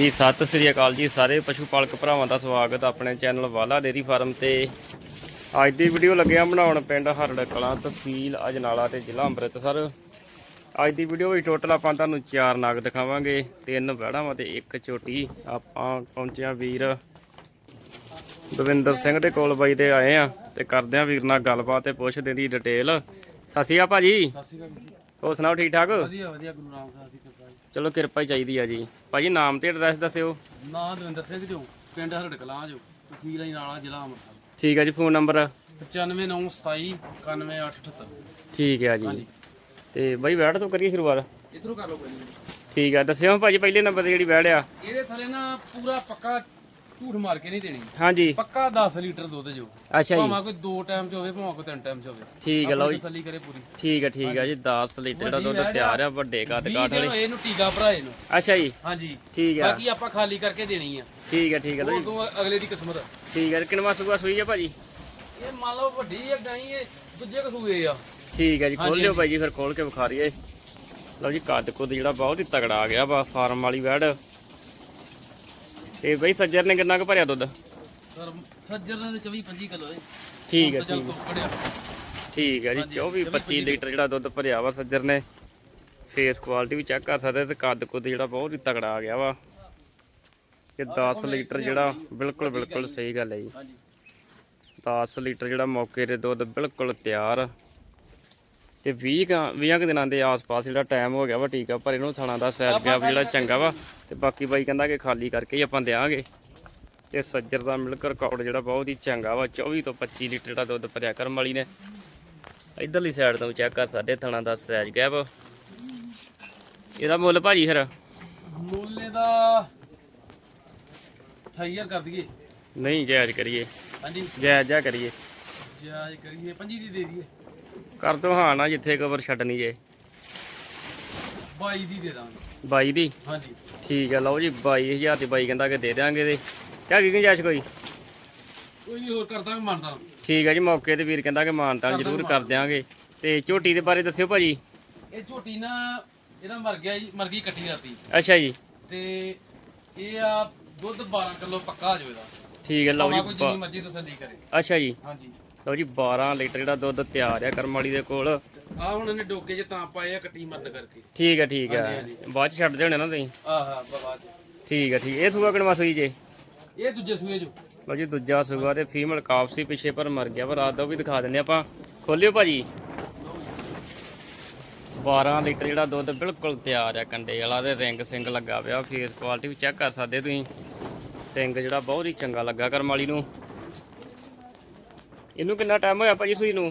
ਜੀ ਸਤਿ ਸ੍ਰੀ ਅਕਾਲ ਜੀ ਸਾਰੇ ਪਸ਼ੂ ਪਾਲਕ ਭਰਾਵਾਂ ਦਾ ਸਵਾਗਤ ਆਪਣੇ ਚੈਨਲ ਵਾਲਾ ਡੇਰੀ ਫਾਰਮ ਤੇ। ਅੱਜ ਦੀ ਵੀਡੀਓ ਲੱਗਿਆ ਬਣਾਉਣ ਪਿੰਡ ਹਰੜ ਕਲਾਂ ਤਹਿਸੀਲ ਅਜਨਾਲਾ ਤੇ ਜ਼ਿਲ੍ਹਾ ਅੰਮ੍ਰਿਤਸਰ। ਅੱਜ ਦੀ ਵੀਡੀਓ ਵਿੱਚ ਟੋਟਲ ਆਪਾਂ ਤੁਹਾਨੂੰ ਚਾਰ ਨਾਗ ਦਿਖਾਵਾਂਗੇ ਤਿੰਨ ਵਹਿੜਾਂ ਤੇ ਇੱਕ ਝੋਟੀ ਆਪਾਂ ਪਹੁੰਚਿਆ ਵੀਰ ਦਵਿੰਦਰ ਸਿੰਘ ਦੇ ਕੋਲ ਬਾਈ ਦੇ ਆਏ ਆ ਤੇ ਕਰਦੇ ਆ ਵੀਰ ਨਾਲ ਗੱਲਬਾਤ ਤੇ ਪੁੱਛਦੇ ਦੀ ਡਿਟੇਲ ਅਕਾਲ ਭਾਜੀ। ਅਕਾਲ ਜੀ। ਹੋਰ ਸੁਣਾਓ ਠੀਕ ਠਾਕ? ਵਧੀਆ ਵਧੀਆ ਗੁਰੂ ਰਾਮਦਾਸ ਜੀ ਚਲੋ ਕਿਰਪਾ ਹੀ ਚਾਹੀਦੀ ਆ ਜੀ। ਭਾਜੀ ਨਾਮ ਤੇ ਐਡਰੈਸ ਦੱਸਿਓ। ਨਾਂ ਦਵਿੰਦਰ ਸਿੰਘ ਜੋ ਪਿੰਡ ਹਰੜ ਕਲਾਂ ਜੋ ਤਹਿਸੀਲ ਅਜਨਾਲਾ ਜ਼ਿਲ੍ਹਾ ਅੰਮ੍ਰਿਤਸਰ। ਠੀਕ ਹੈ ਜੀ ਫੋਨ ਨੰਬਰ? 95927 91878 ਠੀਕ ਹੈ ਜੀ। ਤੇ ਬਾਈ ਵੈੜ ਤੋਂ ਕਰੀਏ ਸ਼ੁਰੂਆਤ? ਇਧਰੋਂ ਕਰ ਲਓ ਪਹਿਲੇ ਠੀਕ ਹੈ ਦੱਸਿਓ ਭਾਜੀ ਪਹਿਲੇ ਨੰਬਰ ਤੇ ਜਿਹੜੀ ਵੈੜ ਆ। ਇਹਦੇ ਥੱਲੇ ਨਾ ਪੂਰਾ ਪੱਕਾ ਝੂਠ ਮਾਰ ਕੇ ਨਹੀਂ ਦੇਣੀ। ਹਾਂਜੀ। ਪੱਕਾ 10 ਲੀਟਰ ਦੁੱਧ ਜੋ। ਅੱਛਾ ਜੀ। ਭਾਵੇਂ ਕੋਈ ਦੋ ਟਾਈਮ ਚ ਹੋਵੇ ਭਾਵੇਂ ਕੋਈ ਤਿੰਨ ਟਾਈਮ ਚ ਹੋਵੇ। ਠੀਕ ਹੈ ਲਓ ਜੀ। ਤਸੱਲੀ ਕਰੇ ਪੂਰੀ। ਠੀਕ ਹੈ ਠੀਕ ਹੈ ਜੀ। 10 ਲੀਟਰ ਦਾ ਦੁੱਧ ਤਿਆਰ ਆ ਵੱਡੇ ਕੱਦ 20 ਕਾਠ ਦਿਨ ਵਾਲੇ ਹੋਏ ਇਹਨੂੰ ਟੀਕਾ ਭਰਾਏ ਨੂੰ। ਅੱਛਾ ਜੀ। ਹਾਂਜੀ। ਠੀਕ ਹੈ ਬਾਕੀ ਆਪਾਂ ਖਾਲੀ ਕਰਕੇ ਦੇਣੀ ਆ। ਠੀਕ ਹੈ ਠੀਕ ਹੈ ਲਓ ਉਹ ਜੀ ਤੋਂ ਅਗਲੇ ਦੀ ਕਿਸਮਤ ਠੀਕ ਹੈ ਕਿੰਨਵਾ ਸੂਆ ਸੂਈ ਹੈ ਭਾਜੀ? ਇਹ ਮੰਨ ਲਓ ਵੱਡੀ ਹੈ ਗਾਈ ਇਹ ਦੂਜੇ ਕਸੂਏ ਆ। ਠੀਕ ਹੈ ਜੀ ਖੋਲ ਹਾਂਜੀ, ਲਿਓ ਭਾਈ ਜੀ ਫਿਰ ਖੋਲ ਕੇ ਵਿਖਾ ਰਹੀਏ ਲਓ ਜੀ ਕੱਦ ਕੁੱਦ ਜਿਹੜਾ ਬਹੁਤ ਹੀ ਤਗੜਾ ਆ ਗਿਆ ਵਾ ਫਾਰਮ ਵਾਲੀ ਵੈੜ। ਤੇ ਬਈ ਸੱਜਰ ਨੇ ਕਿੰਨਾ ਕੁ ਭਰਿਆ ਦੁੱਧ? ਸਰ ਸੱਜਰ ਦੇ 24 25 ਕਿਲੋ ਠੀਕ ਹੈ ਠੀਕ ਕੜਿਆ ਠੀਕ ਹੈ ਜੀ ਹਾਂਜੀ, 24 25 ਲੀਟਰ ਜਿਹੜਾ ਦੁੱਧ ਭਰਿਆ ਵਾ ਸੱਜਰ ਨੇ ਫੇਸ ਕੁਆਲਿਟੀ ਵੀ ਚੈੱਕ ਕਰ ਸਕਦੇ ਤੇ ਕੱਦ ਕੁੱਦ ਜਿਹੜਾ ਬਹੁਤ ਹੀ ਤਗੜਾ ਆ ਗਿਆ ਵਾ। ਕਿ 10 ਲੀਟਰ ਜਿਹੜਾ ਬਿਲਕੁਲ ਬਿਲਕੁਲ ਸਹੀ ਗੱਲ ਹੈ ਜੀ। ਹਾਂਜੀ। 10 ਲੀਟਰ ਜਿਹੜਾ ਮੌਕੇ ਤੇ ਦੁੱਧ ਬਿਲਕੁਲ ਤਿਆਰ। ਤੇ 20 ਕੁ- 20 ਕੁ ਦਿਨਾਂ ਦੇ ਆਸ-ਪਾਸ ਜਿਹੜਾ ਟਾਈਮ ਹੋ ਗਿਆ ਵਾ ਠੀਕ ਆ ਪਰ ਇਹਨੂੰ ਥਾਣਾ ਦਾ ਸੈਰ ਗੈਪ ਜਿਹੜਾ ਚੰਗਾ ਵਾ ਤੇ ਬਾਕੀ ਬਾਈ ਕਹਿੰਦਾ ਕਿ ਖਾਲੀ ਕਰਕੇ ਹੀ ਆਪਾਂ ਦਿਆਂਗੇ। ਤੇ ਸੱਜਰ ਦਾ ਮਿਲਕ ਰਿਕਾਰਡ ਜਿਹੜਾ ਬਹੁਤ ਹੀ ਚੰਗਾ ਵਾ 24 ਤੋਂ 25 ਲੀਟਰ ਦਾ ਦੁੱਧ ਭਰਿਆ ਕਰਮ ਵਾਲੀ ਨੇ। ਇਧਰਲੀ ਸਾਈਡ ਤੋਂ ਚੈੱਕ ਕਰ ਸਾਡੇ ਥਾਣਾ ਦਾ ਸੈਜ ਗੈਪ ਇਹਦਾ ਮੁੱਲ ਭਾਜੀ ਫਿਰ? ਮੁੱਲੇ ਦਾ 28000 ਕਰ ਦਈਏ। ਨਹੀਂ ਜਾਇਜ਼ ਕਰੀਏ। ਹਾਂਜੀ। ਜਾਇਜ਼ ਜਾ ਕਰੀਏ। ਜਾਇਜ਼ ਕਰੀਏ 25 ਦੀ ਦੇ ਦਈਏ। ਕਰ ਦੋ ਹਾਂ ਨਾ ਜਿੱਥੇ ਕਬਰ ਛੱਡਣੀ ਜੇ। 22 ਦੀ ਦੇ ਦਾਂਗੇ। 22 ਦੀ? ਹਾਂਜੀ। ਠੀਕ ਹੈ ਲਓ ਜੀ 22000 ਦੀ ਬਾਈ ਕਹਿੰਦਾ ਕਿ ਦੇ ਦਿਆਂਗੇ ਤੇ ਕਿਆ ਕੀ ਗੁੰਜਾਇਸ਼ ਕੋਈ? ਕੋਈ ਨਹੀਂ ਹੋਰ ਕਰ ਦਾਂਗੇ ਮੰਨਦਾ ਠੀਕ ਹੈ ਜੀ ਮੌਕੇ ਤੇ ਵੀਰ ਕਹਿੰਦਾ ਕਿ ਮਾਨਤਾਨ ਕਰ ਜ਼ਰੂਰ ਕਰ ਦਿਆਂਗੇ। ਤੇ ਝੋਟੀ ਦੇ ਬਾਰੇ ਦੱਸਿਓ ਭਾਜੀ। ਇਹ ਝੋਟੀ ਨਾ ਇਹਦਾ ਮਰ ਗਿਆ ਜੀ ਮਰ ਗਈ ਕੱਟੀ ਰਾਤੀ। ਅੱਛਾ ਜੀ। ਤੇ ਇਹ ਆ ਦੁੱਧ 12 ਕਿਲੋ ਪੱਕਾ ਜੋ ਇਹਦਾ। ਠੀਕ ਹੈ ਲਓ ਜੀ ਕੋਈ ਬ- ਜਿੰਨੀ ਮਰਜ਼ੀ ਤਸੱਲੀ ਕਰੇ। ਅੱਛਾ ਜੀ। ਹਾਂਜੀ। ਲਓ ਜੀ 12 ਲੀਟਰ ਜਿਹੜਾ ਦੁੱਧ ਤਿਆਰ ਆ ਕਰਮ ਵਾਲੀ ਦੇ ਕੋਲ। ਆ ਹੁਣ ਇਹਨੇ ਡੋਕੇ 'ਚ ਤਾਂ ਪਾਏ ਆ ਕੱਟੀ ਮਰਨ ਕਰਕੇ। ਠੀਕ ਹੈ ਠੀਕ ਹਾਂਜੀ, ਬਾਅਦ ਚ ਛੱਡਦੇ ਹੋਣੇ ਨਾ ਤੁਸੀਂ? ਆਹਾ ਠੀਕ ਹੈ ਠੀਕ। ਇਹ ਸੂਆ ਕਿਨਵਾ ਸੂਈ ਜੇ? ਇਹ ਦੂਜੇ ਸੂਏ ਜੋ। ਲਓ ਜੀ ਦੂਜਾ ਸੂਆ ਤੇ ਫੀਮੇਲ ਕਾਫ ਸੀ ਪਿੱਛੇ ਪਰ ਮਰ ਗਿਆ ਪਰ ਰਾਤ ਦਾ ਵੀ ਦਿਖਾ ਦਿੰਦੇ ਆਪਾਂ। ਖੋਲਿਓ ਭਾਜੀ। 12 ਲੀਟਰ ਜਿਹੜਾ ਦੁੱਧ ਬਿਲਕੁਲ ਤਿਆਰ ਆ ਕੰਡੇ ਵਾਲਾ ਤੇ ਰਿੰਗ ਸਿੰਗ ਲੱਗਾ ਪਿਆ। ਫੇਸ ਕੁਆਲਿਟੀ ਵੀ ਚੈੱਕ ਕਰ ਸਕਦੇ ਤੁਸੀਂ। ਸਿੰਗ ਜਿਹੜਾ ਬਹੁਤ ਹੀ ਚੰਗਾ ਲੱਗਾ ਕਰਮ ਵਾਲੀ ਨੂੰ। ਇਹਨੂੰ ਕਿੰਨਾ ਟਾਈਮ ਹੋਇਆ ਭਾਜੀ ਸੂਈ ਨੂੰ?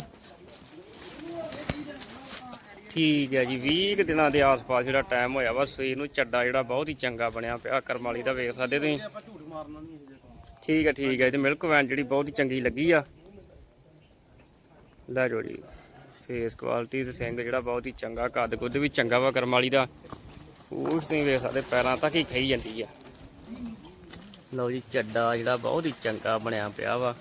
ਠੀਕ ਹੈ ਜੀ 20 ਕੁ ਦਿਨਾਂ ਦੇ ਆਸ-ਪਾਸ ਜਿਹੜਾ ਟਾਈਮ ਹੋਇਆ ਵਾ, ਸੂਈ ਨੂੰ ਚੱਡਾ ਜਿਹੜਾ ਬਹੁਤ ਹੀ ਚੰਗਾ ਬਣਿਆ ਪਿਆ ਕਰਮ ਦਾ ਵੇਖ ਸਕਦੇ ਤੁਸੀਂ। ਆਪਾਂ ਠੀਕ ਹੈ ਠੀਕ ਹੈ ਤੇ ਮਿਲਕ ਵੈਨ ਜਿਹੜੀ ਬਹੁਤ ਹੀ ਚੰਗੀ ਲੱਗੀ ਆ। ਲੈ ਜੋ ਜੀ ਫੇਸ ਕੁਆਲਿਟੀ ਤੇ ਸਿੰਗ ਜਿਹੜਾ ਬਹੁਤ ਹੀ ਚੰਗਾ, ਕੱਦ ਕੁੱਦ ਵੀ ਚੰਗਾ ਵਾ ਕਰਮਾਲੀ ਦਾ। ਉਸ ਤੁਸੀਂ ਵੇਖ ਸਕਦੇ, ਪੈਰਾਂ ਤੱਕ ਹੀ ਖਾਈ ਜਾਂਦੀ ਆ। ਲਓ ਜੀ, ਚੱਡਾ ਜਿਹੜਾ ਬਹੁਤ ਹੀ ਚੰਗਾ ਬਣਿਆ ਪਿਆ ਵਾ।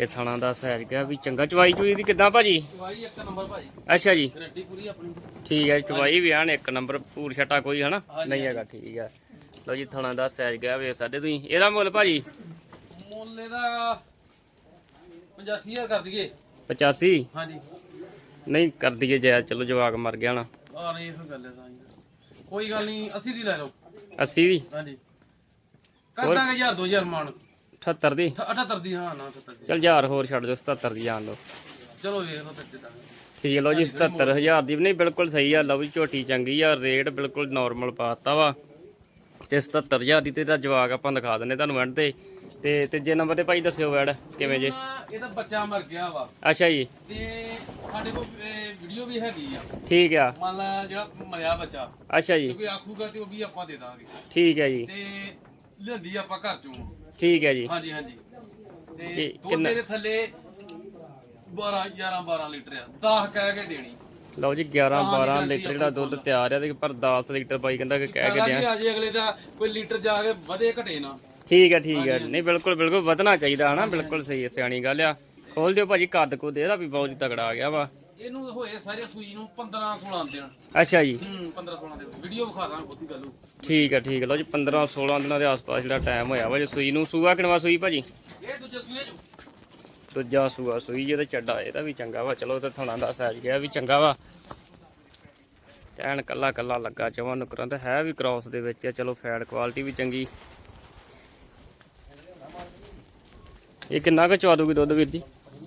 ਇਹ ਥਣਾ ਦਾ ਸਹਿਜ ਗਿਆ ਵੀ ਚੰਗਾ। ਚਵਾਈ ਚੁਈ ਦੀ ਕਿੱਦਾਂ ਭਾਜੀ? ਦਵਾਈ ਇੱਕ ਨੰਬਰ ਭਾਜੀ। ਅੱਛਾ ਜੀ। ਗਰੰਟੀ ਪੂਰੀ ਆਪਣੀ। ਠੀਕ ਹੈ ਚਵਾਈ ਵੀ ਆਣ ਇੱਕ ਨੰਬਰ ਪੂਰ ਛਟਾ ਕੋਈ ਹਨਾ? ਨਹੀਂ ਹੈਗਾ ਠੀਕ ਹੈ। ਲਓ ਜੀ ਥਣਾ ਦਾ ਸਹਿਜ ਗਿਆ ਵੇਖ ਸਕਦੇ ਤੁਸੀਂ। ਇਹਦਾ ਮੁੱਲ ਭਾਜੀ? ਮੁੱਲ ਇਹਦਾ 85000 ਕਰ ਦਈਏ। 85 ਹਾਂਜੀ। ਨਹੀਂ ਕਰ ਦਈਏ ਜੈ ਚਲੋ ਜਵਾਕ ਮਰ ਗਿਆ ਨਾ। ਆ ਨਹੀਂ ਇਹ ਗੱਲ ਹੈ ਤਾਂ ਜੀ। ਕੋਈ ਗੱਲ ਨਹੀਂ 80 ਦੀ ਲੈ ਲਓ। 80 ਦੀ? ਹਾਂਜੀ। ਕਰ ਦਾਂਗੇ 1000 2000 ਮਾਨ 78 ਦੀ। 78 ਦੀ ਹਾਂ ਨਾ 78 ਦੀ। ਚਲ ਹਜ਼ਾਰ ਹੋਰ ਛੱਡ ਦਿਓ 77 ਦੀ ਜਾਣ ਲਓ। ਚਲੋ ਵੇਖ ਲਓ ਠੀਕ ਲਓ ਜੀ 77000 ਦੀ ਨਹੀਂ ਬਿਲਕੁਲ ਸਹੀ ਆ। ਲਓ ਵੀ ਝੋਟੀ ਚੰਗੀ ਆ ਰੇਟ ਬਿਲਕੁਲ ਨਾਰਮਲ ਪਾਤਾ ਵਾ। ਤੇ 77000 ਦੀ ਤੇ ਤਾਂ ਜਵਾਕ ਆਪਾਂ ਦਿਖਾ ਦਿੰਨੇ ਤੁਹਾਨੂੰ ਐਂਡ ਤੇ। ਤੇ ਤੀਜੇ ਨੰਬਰ ਤੇ ਭਾਈ ਦੱਸਿਓ ਵੈੜ ਕਿਵੇਂ ਜੇ? ਇਹਦਾ ਬੱਚਾ ਮਰ ਗਿਆ ਵਾ। ਅੱਛਾ ਜੀ। ਤੇ ਸਾਡੇ ਕੋਲ ਵੀਡੀਓ ਵੀ ਹੈਗੀ ਆ। ਠੀਕ ਆ। ਮੰਨ ਲਾ ਜਿਹੜਾ ਮਰਿਆ ਬੱਚਾ। ਅੱਛਾ ਜੀ। ਜੇ ਕੋਈ ਆਖੂਗਾ ਤੇ ਉਹ ਵੀ ਆਪਾਂ ਦੇ ਦਾਂਗੇ। ਠੀਕ ਹੈ ਜੀ। ਤੇ ਲਿਆਂਦੀ ਆਪਾਂ ਘਰ ਚੋਂ। ਠੀਕ ਹੈ ਜੀ। ਹਾਂਜੀ ਹਾਂਜੀ। ਤੇ ਕੀ- ਦੁੱਧ ਕਿੰਨਾ? ਦੇ ਥੱਲੇ 12 11 12 ਲੀਟਰ ਆ। 10 ਕਹਿ ਕੇ ਦੇਣੀ। ਲਓ ਜੀ 11 ਹਾਂ, 12 guarantee ਲੀਟਰ ਜਿਹੜਾ ਦੁੱਧ ਤਿਆਰ ਆ ਤੇ ਪਰ 10 ਲੀਟਰ ਬਾਈ ਕਹਿੰਦਾ ਕਿ ਕਹਿ ਕੇ ਜੀ ਅਜੇ ਅਗਲੇ ਦਾ ਕੋਈ ਲੀਟਰ ਜਾ ਕੇ ਵਧੇ ਘਟੇ ਨਾ। ਠੀਕ ਹੈ ਠੀਕ ਹੈ। ਨਹੀਂ ਬਿਲਕੁਲ ਬਿਲਕੁਲ ਵਧਣਾ ਚਾਹੀਦਾ ਹਨਾ ਬਿਲਕੁਲ ਸਹੀ ਹੈ ਸਿਆਣੀ ਗੱਲ ਆ। ਖੋਲ ਦਿਓ ਭਾਜੀ ਕੱਦ ਕੋ ਇਹਦਾ ਵੀ ਬਹੁਤ ਤਗੜਾ ਆ ਗਿਆ ਵਾ। ਇਹਨੂੰ ਹੋਏ ਸਾਰੇ ਸੂਈ ਨੂੰ 15 16 ਦਿਨ। ਅੱਛਾ ਜੀ। ਹੂੰ 15 16 ਦਿਨ। ਵੀਡੀਓ ਵਿਖਾ ਦਾਂ ਬਹੁਤੀ ਗੱਲ ਹੋਊ। ਠੀਕ ਹੈ ਠੀਕ ਹੈ ਲਓ ਜੀ 15 16 ਦਿਨਾਂ ਦੇ ਆਸ-ਪਾਸ ਜਿਹੜਾ ਟਾਈਮ ਹੋਇਆ ਵਾ ਜੇ ਸੂਈ ਨੂੰ ਸੂਆ ਕਿਨਵਾ ਸੂਈ ਭਾਜੀ? ਇਹ ਦੂਜੇ ਸੂਏ ਚ। ਦੂਜਾ ਸੂਆ ਸੂਈ ਜਿਹਦਾ ਚੱਡਾ ਇਹਦਾ ਵੀ ਚੰਗਾ ਵਾ। ਚਲੋ ਤੇ ਥਣਾ ਦਾ ਸਾਈਜ਼ ਗਿਆ ਵੀ ਚੰਗਾ ਵਾ। ਐਨ ਕੱਲਾ ਕੱਲਾ ਲੱਗਾ ਚਵਾਂ ਨੁਕਰਾਂ ਤੇ ਹੈ ਵੀ ਕ੍ਰਾਸ ਦੇ ਵਿੱਚ ਆ। ਚਲੋ ਫੈਟ ਕੁਆਲਿਟੀ ਵੀ ਚੰਗੀ। ਇਹ ਕਿੰਨਾ ਕੁ ਚਵਾ ਦੂਗੀ ਦੁੱਧ ਵੀਰ ਜੀ?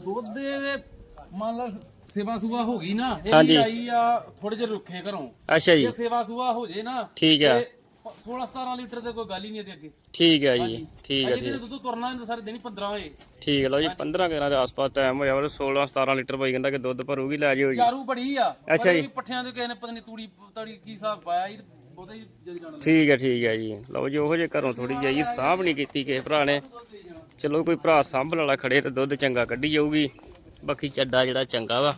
ਦੁੱਧ ਦੇ ਮੰਨ ਲਾ ਸੇਵਾ ਸੁਵਾ ਹੋ ਗਈ ਨਾ ਇਹ ਹਾਂਜੀ। ਆਈ ਆ ਥੋੜੇ ਜਿਹਾ ਰੁੱਖੇ ਘਰੋਂ। ਅੱਛਾ ਜੀ। ਜੇ ਸੇਵਾ ਸੁਵਾ ਹੋ ਜੇ ਨਾ ਠੀਕ ਹੈ 16 17 ਲੀਟਰ ਤੇ ਕੋਈ ਗੱਲ ਹੀ ਨਹੀਂ ਇਹਦੇ ਅੱਗੇ। ਠੀਕ ਹੈ ਜੀ ਠੀਕ ਹੈ ਅਜੇ ਠੀਕ ਦੁੱਧ ਤੁਰਨਾ ਨਹੀਂ ਸਾਰੇ ਦਿਨ ਹੀ 15 ਹੋਏ। ਠੀਕ ਲਓ ਜੀ 15 ਕਿਰਾਂ ਦੇ ਆਸ-ਪਾਸ ਟਾਈਮ ਹੋਇਆ ਵਾ 16 17 ਲੀਟਰ ਬਾਈ ਕਹਿੰਦਾ ਕਿ ਦੁੱਧ ਭਰੂਗੀ ਲੈ ਜਿਓ ਜੀ। ਚਾਰੂ ਬੜੀ ਆ ਅੱਛਾ ਇਹ ਜੀ। ਪੱਠਿਆਂ ਦੇ ਕਿਸੇ ਨੇ ਪਤਾ ਨਹੀਂ ਤੂੜੀ ਤੜੀ ਕੀ ਹਿਸਾਬ ਪਾਇਆ ਇਹ ਹੀ ਜਦ ਜਾਣਾ ਠੀਕ ਹੈ ਠੀਕ ਹੈ ਜੀ। ਲਓ ਜੀ ਉਹੋ ਜੇ ਘਰੋਂ ਥੋੜੀ ਜਾਈ ਸਾਂਭ ਨਹੀਂ ਕੀਤੀ ਕਿਸੇ ਭਰਾ ਨੇ। ਚਲੋ ਕੋਈ ਭਰਾ ਸਾਂਭਣ ਵਾਲਾ ਖੜੇ ਤੇ ਦੁੱਧ ਚੰਗਾ ਕੱਢੀ ਜਾਊਗੀ। ਬਾਕੀ ਚੱਡਾ ਜਿਹੜਾ ਚੰਗਾ ਵਾ।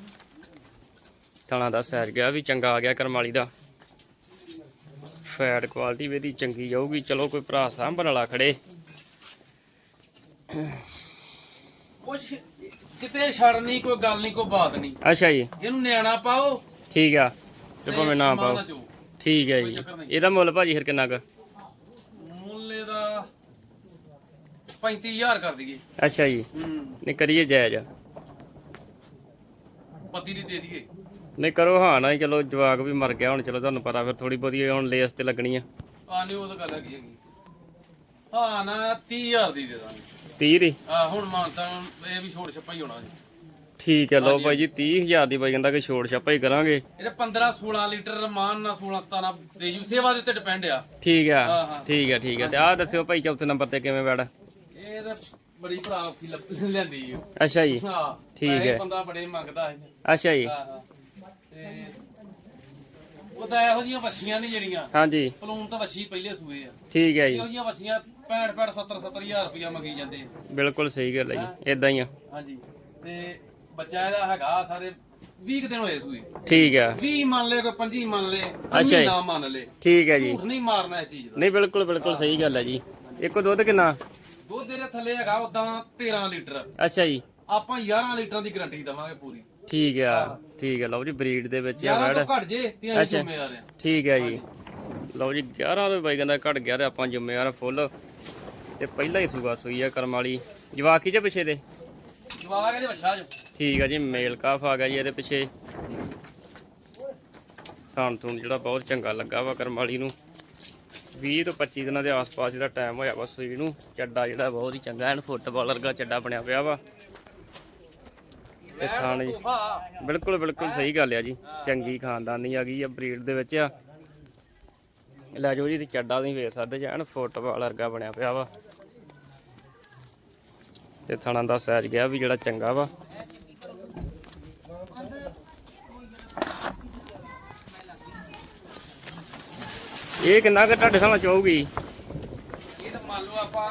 ਥਣਾ ਦਾ ਸੈਰ ਗਿਆ ਵੀ ਚੰਗਾ ਆ ਗਿਆ ਕਰਮਾਲੀ ਦਾ। ਫੈਟ ਕੁਆਲਿਟੀ ਵੀ ਇਹਦੀ ਚੰਗੀ ਜਾਊਗੀ। ਚਲੋ ਕੋਈ ਭਰਾ ਸਾਂਭਣ ਵਾਲਾ ਖੜੇ। ਕੁਝ ਕਿਤੇ ਛੱਡ ਨਹੀਂ ਕੋਈ ਗੱਲ ਨਹੀਂ ਕੋਈ ਬਾਤ ਨਹੀਂ। ਅੱਛਾ ਜੀ। ਇਹਨੂੰ ਨਿਆਣਾ ਪਾਓ। ਠੀਕ ਆ। ਤੇ ਭਾਵੇਂ ਨਾ ਪਾਓ। ਠੀਕ ਹੈ ਜੀ। ਇਹਦਾ ਮੁੱਲ ਭਾਜੀ ਫਿਰ ਕਿੰਨਾ ਕੁ? ਮੁੱਲ ਇਹਦਾ 35000 ਕਰ ਦਈਏ। ਅੱਛਾ ਜੀ। ਨਹੀਂ ਕਰੀਏ ਜਾਇਜ਼। ਪਤੀ ਦੀ ਦੇ ਦਈਏ। ਨਹੀਂ ਕਰੋ ਹਾਂ ਨਾ ਹੀ ਚਲੋ ਜਵਾਕ ਵੀ ਮਰ ਗਿਆ ਹੁਣ ਚਲੋ ਤੁਹਾਨੂੰ ਪਤਾ ਫਿਰ ਥੋੜੀ ਬਹੁਤੀ ਹੁਣ ਲੇਸ ਤੇ ਲੱਗਣੀ ਆ। ਆ ਨਹੀਂ ਉਹ ਤਾਂ ਗੱਲ ਹੈਗੀ ਹੈਗੀ। ਹਾਂ ਨਾ 30000 ਦੀ ਦੇ ਦਾਂਗੇ। 30 ਦੀ? ਆ ਹੁਣ ਮਾਨਤਾ ਇਹ ਵੀ ਛੋੜ ਛੱਪਾ ਹੀ ਹੋਣਾ ਜੀ। ਠੀਕ ਹੈ ਲਓ ਭਾਈ ਜੀ 30000 ਦੀ ਬਾਈ ਕਹਿੰਦਾ ਕਿ ਛੋੜ ਛਾਪਾ ਹੀ ਕਰਾਂਗੇ। ਇਹਦੇ 15 16 ਲੀਟਰ ਰਮਾਨ ਨਾਲ 16 17 ਦੇ ਜੂ ਸੇਵਾ ਦੇ ਉੱਤੇ ਡਿਪੈਂਡ ਆ। ਠੀਕ ਆ। ਠੀਕ ਆ ਠੀਕ ਆ। ਤੇ ਆਹ ਦੱਸਿਓ ਭਾਈ ਚੌਥੇ ਨੰਬਰ ਤੇ ਕਿਵੇਂ ਬੈੜ ਇਹ ਤਾਂ ਬੜੀ ਭਰਾ ਔਖੀ ਲੱਭ ਲੈਂਦੀ ਓ ਅੱਛਾ ਜੀ। ਹਾਂ ਠੀਕ ਪੈਸੇ ਹੈ। ਬੰਦਾ ਬੜੇ ਮੰਗਦਾ ਹੈ ਅੱਛਾ ਜੀ। ਹਾਂ ਹਾਂ। ਤੇ ਉਹਦਾ ਇਹੋ ਜੀਆਂ ਵੱਛੀਆਂ ਨੇ ਜਿਹੜੀਆਂ। ਹਾਂਜੀ। ਪਲੂਨ ਤਾਂ ਵੱਛੀ ਪਹਿਲੇ ਸੂਏ ਆ। ਠੀਕ ਹੈ ਜੀ। ਇਹੋ ਜੀਆਂ ਵੱਛੀਆਂ 65 65 70 70000 ਰੁਪਇਆ ਮੰਗੀ ਜਾਂਦੇ ਆ। ਬਿਲਕੁਲ ਸਹੀ ਗੱਲ ਹੈ ਜੀ। ਇਦਾਂ ਹੀ ਆ। ਹਾਂਜੀ। ਤੇ ਬੱਚਾ ਇਹਦਾ ਹੈਗਾ ਸਾਰੇ 20 ਕੁ ਦਿਨ ਹੋਏ ਸੂਏ। ਠੀਕ ਆ। 20 ਮੰਨ ਲੈ ਕੋਈ 25 ਮੰਨ ਲੈ ਅੱਛਾ ਜੀ। ਨਾ ਮੰਨ ਲੈ ਠੀਕ ਹੈ ਜੀ। ਝੂਠ ਨਹੀਂ ਮਾਰਨਾ ਇਸ ਚੀਜ਼ ਦਾ। ਨਹੀਂ ਬਿਲਕੁਲ ਬਿਲਕੁਲ ਸਹੀ ਗੱਲ ਹੈ ਜੀ। ਇੱਕੋ ਦੁੱਧ ਕਿੰਨਾ? ਦੁੱਧ ਦੇ ਥੱਲੇ ਹੈਗਾ ਉਦਾਂ 13 ਲੀਟਰ। ਅੱਛਾ ਜੀ। ਆਪਾਂ 11 ਲੀਟਰਾਂ ਦੀ ਗਾਰੰਟੀ ਦਵਾਂਗੇ ਪੂਰੀ। ਠੀਕ ਆ ਠੀਕ ਹੈ ਲਓ ਜੀ ਬਰੀਡ ਦੇ ਵਿੱਚ ਆ 11 ਬੈੜ ਤੋਂ ਘਟ ਜੇ ਤੇ ਅਸੀਂ। ਜ਼ਿੰਮੇਵਾਰ ਆ। ਠੀਕ ਹੈ ਜੀ। ਲਓ ਜੀ 11 ਦੇ ਬਾਈ ਕਹਿੰਦਾ ਘਟ ਗਿਆ ਤੇ ਆਪਾਂ ਜ਼ਿੰਮੇਵਾਰ ਫੁੱਲ। ਤੇ ਪਹਿਲਾਂ ਹੀ ਸੂਗਾ ਸੂਈ ਆ ਕਰਮ ਵਾਲੀ। ਜਵਾਕੀ ਜੇ ਪਿੱਛੇ ਦੇ? ਜਵਾਗ ਇਹਦੇ ਵੱਛਾ ਜੋ ਠੀਕ ਹੈ ਜੀ ਮੇਲ ਕਾਫ ਆ ਗਿਆ ਜੀ ਇਹਦੇ ਪਿੱਛੇ। ਥਾਣ ਥੂਣ ਜਿਹੜਾ ਬਹੁਤ ਚੰਗਾ ਲੱਗਾ ਵਾ ਕਰਮ ਵਾਲੀ ਨੂੰ। 20 ਤੋਂ 25 ਦਿਨਾਂ ਦੇ ਆਸ-ਪਾਸ ਜਿਹੜਾ ਟਾਈਮ ਹੋਇਆ ਵਾ ਸੂਈ ਨੂੰ, ਚੱਡਾ ਜਿਹੜਾ ਬਹੁਤ ਹੀ ਚੰਗਾ, ਐਨ ਫੁੱਟਬਾਲ ਵਰਗਾ ਚੱਡਾ ਬਣਿਆ ਪਿਆ ਵਾ। ਤੇ ਥਾਣ ਜੀ, ਬਿਲਕੁਲ ਬਿਲਕੁਲ ਸਹੀ ਗੱਲ ਆ ਜੀ, ਚੰਗੀ ਖਾਨਦਾਨੀ ਆ ਗਈ ਆ ਬਰੀਡ ਦੇ ਵਿੱਚ ਆ। ਲੈ ਜਾਓ ਜੀ ਤੇ ਚੱਡਾ ਨਹੀਂ ਵੇਖ ਸਕਦੇ ਜਾਨ ਫੁੱਟਬਾਲ ਵਰਗਾ ਬਣਿਆ ਪਿਆ ਵਾ। ਤੇ ਥਣਾ ਦਾ ਸਾਈਜ਼ ਗਿਆ ਵੀ ਜਿਹੜਾ ਚੰਗਾ ਵਾ। ਇਹ ਕਿੰਨਾ ਕੁ ਤੁਹਾਡੇ ਸਾਹਮਣੇ ਚਾਹੂਗੀ ਇਹ ਤਾਂ ਮੰਨ ਲਓ ਆਪਾਂ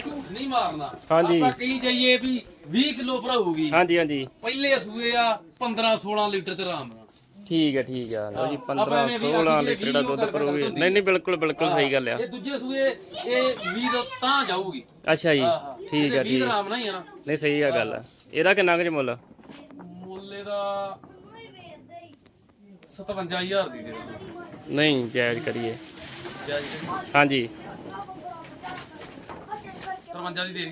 ਝੂਠ ਨਹੀਂ ਮਾਰਨਾ। ਹਾਂਜੀ। ਆਪਾਂ ਕਹੀ ਜਾਈਏ ਵੀ 20 ਕਿਲੋ ਭਰਾਊਗੀ। ਹਾਂਜੀ ਹਾਂਜੀ। ਪਹਿਲੇ ਸੂਏ ਆ 15 16 ਲੀਟਰ ਤੇ ਆਰਾਮ ਨਾਲ। ਠੀਕ ਹੈ ਠੀਕ ਆ। ਲਓ ਜੀ ਆਪਾਂ 15 ਐਵੇਂ ਵੀ 16 ਆਖੀਏ ਲੀਟਰ ਦਾ ਵੀਹ ਦੁੱਧ ਭਰੂਗੀ। ਨਹੀਂ ਨਹੀਂ ਬਿਲਕੁਲ ਬਿਲਕੁਲ ਸਹੀ ਗੱਲ ਆ। ਇਹ ਦੂਜੇ ਸੂਏ ਇਹ 20 ਤੋਂ ਤਾਂ ਜਾਊਗੀ। ਅੱਛਾ ਜੀ ਹਾਂ, ਹਾਂ। ਠੀਕ ਆ ਇਹਦੇ 20 ਠੀਕ ਆ। ਆਰਾਮ ਨਾਲ ਹੀ ਆ ਨਹੀਂ ਸਹੀ ਆ ਗੱਲ ਇਹਦਾ ਕਿੰਨਾ ਕੁ ਜੀ ਮੁੱਲ? ਮੁੱਲੇ ਦਾ 57000 ਦੀ ਦੇ ਨਹੀਂ ਜਾਇਜ਼ ਕਰੀਏ। ਜਾਇਜ਼ ਹਾਂਜੀ। 53 ਦੀ ਦੇ ਦਈਏ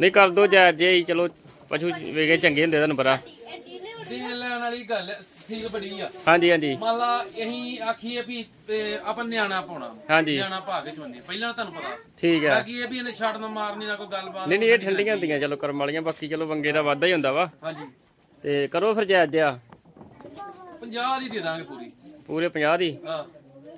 ਨਹੀਂ ਕਰ ਦੋ ਜਾਇਜ਼ ਜੇ ਹੀ, ਚਲੋ ਪਸ਼ੂ ਵੇਗੇ ਚੰਗੇ ਹੁੰਦੇ ਤੁਹਾਨੂੰ ਪਤਾ ਲੈਣ ਵਾਲੀ ਗੱਲ ਠੀਕ ਬੜੀ ਆ। ਹਾਂਜੀ ਹਾਂਜੀ। ਮੰਨ ਲਾ ਅਸੀਂ ਆਖੀਏ ਵੀ ਤੇ ਆਪਾਂ ਨਿਆਣਾ ਪਾਉਣਾ। ਹਾਂਜੀ। ਨਿਆਣਾ ਪਾ ਕੇ ਚਵੰਨੇ ਪਹਿਲਾਂ ਤੁਹਾਨੂੰ ਪਤਾ। ਠੀਕ ਆ। ਬਾਕੀ ਇਹ ਵੀ ਇਹਨੇ ਛੱਡ ਨਾ ਮਾਰਨੀ ਨਾ ਕੋਈ ਗੱਲਬਾਤ। ਨਹੀਂ ਨਹੀਂ ਇਹ ਠੰਡੀਆਂ ਹੁੰਦੀਆਂ ਚਲੋ ਕਰਮ ਵਾਲੀਆਂ ਬਾਕੀ ਚਲੋ ਵੰਗੇ ਦਾ ਵਾਧਾ ਹੀ ਹੁੰਦਾ ਵਾ। ਹਾਂਜੀ। ਤੇ ਕਰੋ ਫਿਰ ਜਾਇਜ਼ ਜਿਆ 50 ਦੀ ਦੇ ਦਾਂਗੇ ਪੂਰੀ। ਪੂਰੇ 50 ਦੀ? ਆ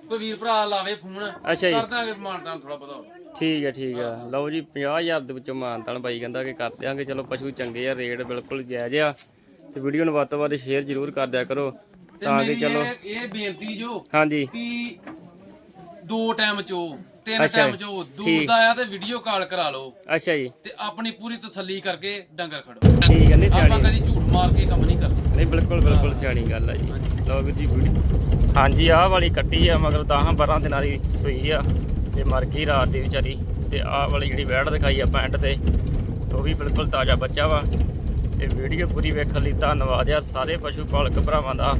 ਕੋਈ ਵੀਰ ਭਰਾ ਲਾਵੇ ਫੋਨ ਅੱਛਾ ਜੀ। ਕਰ ਦਾਂਗੇ ਮਾਨਤਾਨ ਥੋੜਾ ਬਹੁਤਾ। ਠੀਕ ਹੈ ਠੀਕ ਆ ਲਓ ਜੀ 50000 ਦੇ ਵਿੱਚੋਂ ਮਾਨਤਾਨ ਬਾਈ ਕਹਿੰਦਾ ਕਿ ਕਰ ਦਿਆਂਗੇ। ਚਲੋ ਪਸ਼ੂ ਚੰਗੇ ਆ ਰੇਟ ਬਿਲਕੁਲ ਜਾਇਜ਼ ਆ। ਤੇ ਵੀਡੀਓ ਨੂੰ ਵੱਧ ਤੋਂ ਵੱਧ ਸ਼ੇਅਰ ਜ਼ਰੂਰ ਕਰ ਦਿਆ ਕਰੋ। ਤੇ ਕਿ ਚਲੋ ਇਹ ਬੇਨਤੀ ਜੋ ਹਾਂਜੀ। ਵੀ ਦੋ ਟਾਈਮ ਚੋ ਤਿੰਨ ਟਾਈਮ। ਚੋ ਦੂਰ। ਦਾ ਆ ਤੇ ਵੀਡੀਓ ਕਾਲ ਕਰਾ ਲਓ। ਅੱਛਾ ਜੀ। ਤੇ ਆਪਣੀ ਪੂਰੀ ਤਸੱਲੀ ਕਰਕੇ ਡੰਗਰ ਖੜੋ। ਠੀਕ ਹੈ ਨਹੀਂ ਆਪਾਂ ਕਦੀ ਝੂਠ ਮਾਰ ਕੇ ਕੰਮ ਨਹੀਂ ਕਰਦੇ। ਨਹੀਂ ਬਿਲਕੁਲ ਬਿਲਕੁਲ ਸਿਆਣੀ ਗੱਲ ਆ ਜੀ। ਲਓ ਜੀ ਵੀਡੀਓ ਹਾਂਜੀ ਆਹ ਵਾਲੀ ਕੱਟੀ ਆ ਮਗਰ 10 12 ਦਿਨਾਂ ਦੀ ਸੂਈ ਆ ਤੇ ਮਰ ਗਈ ਰਾਤ ਦੀ ਵਿਚਾਰੀ। ਤੇ ਆਹ ਵਾਲੀ ਜਿਹੜੀ ਵੈੜ ਦਿਖਾਈ ਆ ਪੈਂਟ ਤੇ ਉਹ ਵੀ ਬਿਲਕੁਲ ਤਾਜ਼ਾ ਬੱਚਾ ਵਾ। ਤੇ ਵੀਡੀਓ ਪੂਰੀ ਵੇਖਣ ਲਈ ਧੰਨਵਾਦ ਆ ਸਾਰੇ ਪਸ਼ੂ ਪਾਲਕ ਭਰਾਵਾਂ ਦਾ।